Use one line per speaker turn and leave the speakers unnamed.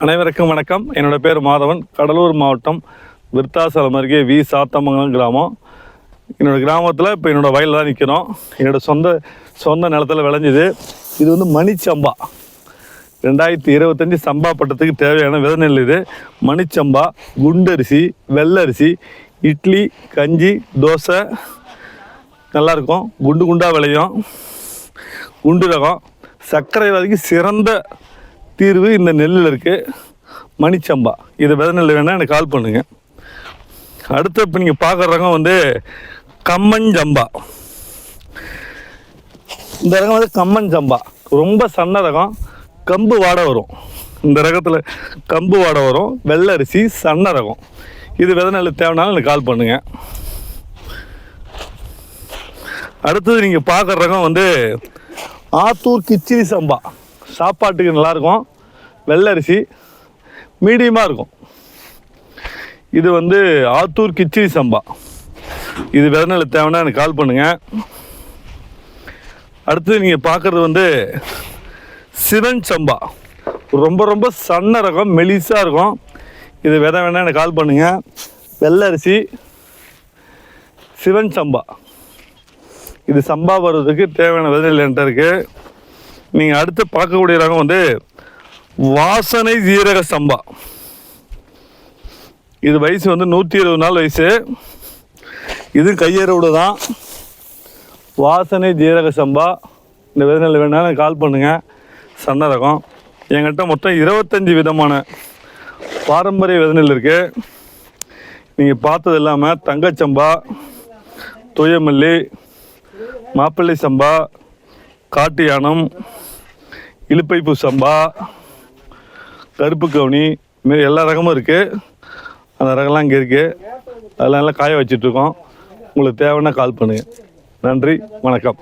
அனைவருக்கும் வணக்கம். என்னோட பேர் மாதவன். கடலூர் மாவட்டம் விருத்தாசலம் அருகே வி. சாத்தமங்கலம் கிராமம். என்னோடய கிராமத்தில் இப்போ என்னோடய வயலில் தான் நிற்கிறோம் என்னோடய சொந்த சொந்த நிலத்தில் விளைஞ்சிது. இது வந்து மணிச்சம்பா. ரெண்டாயிரத்தி இருபத்தஞ்சி சம்பா பட்டத்துக்கு தேவையான விதை நெல் இது. மணிச்சம்பா குண்டரிசி வெள்ளரிசி இட்லி கஞ்சி தோசை. நல்லாயிருக்கும் குண்டு குண்டாக விளையும். குண்டு ரகம். சர்க்கரை வரைக்கும் சிறந்த தீர்வு இந்த நெல்லில் இருக்குது மணிச்சம்பா. இது வித நெல் வேணால் எனக்கு கால் பண்ணுங்கள் அடுத்து இப்போ நீங்கள் பார்க்குற ரகம் வந்து கம்மஞ்சம்பா. இந்த ரகம் வந்து கம்மஞ்சம்பா. ரொம்ப சன்ன ரகம். கம்பு வாடை வரும். இந்த ரகத்தில் கம்பு வாடை வரும். வெள்ளை அரிசி சன்ன ரகம். இது வித நெல் தேவைனாலும் எனக்கு கால் பண்ணுங்கள் அடுத்தது நீங்கள் பார்க்குற ரகம் வந்து ஆத்தூர் கிச்சிலி சம்பா. சாப்பாட்டுக்கு நல்லாயிருக்கும். வெள்ளை அரிசி மீடியமாக இருக்கும். இது வந்து ஆத்தூர் கிச்சிரி சம்பா. இது விதநிலை தேவைன்னா எனக்கு கால் பண்ணுங்கள் அடுத்து நீங்கள் பார்க்குறது வந்து சிவன் சம்பா. ரொம்ப ரொம்ப சன்ன ரகம் மெலிசாக இருக்கும். இது விதை வேணால் எனக்கு கால் பண்ணுங்கள் வெள்ளை அரிசி சிவன் சம்பா. இது சம்பா வர்றதுக்கு தேவையான விதைகள் என்கிட்ட இருக்குது நீங்கள் அடுத்து பார்க்கக்கூடிய ரகம் வந்து வாசனை ஜீரக சம்பா. இது வயசு வந்து நூற்றி இருபது நாள் வயசு. இது கையறுவடு தான் வாசனை ஜீரக சம்பா. இந்த விதநிலை வேணாலும் கால் பண்ணுங்கள் சன்ன ரகம். என்கிட்ட மொத்தம் இருபத்தஞ்சி விதமான பாரம்பரிய விதநெல் இருக்குது நீங்கள் பார்த்தது இல்லாமல் தங்கச்சம்பா தூயமல்லி மாப்பிள்ளை சம்பா காட்டு யானம் இலுப்பைப்பூ சம்பா கருப்பு கவுனி இதுமாரி எல்லா ரகமும் இருக்குது அந்த ரகம்லாம் இங்கே இருக்குது அதெல்லாம் எல்லாம் காய வச்சிட்ருக்கோம். உங்களுக்கு தேவைன்னா கால் பண்ணுங்கள் நன்றி வணக்கம்.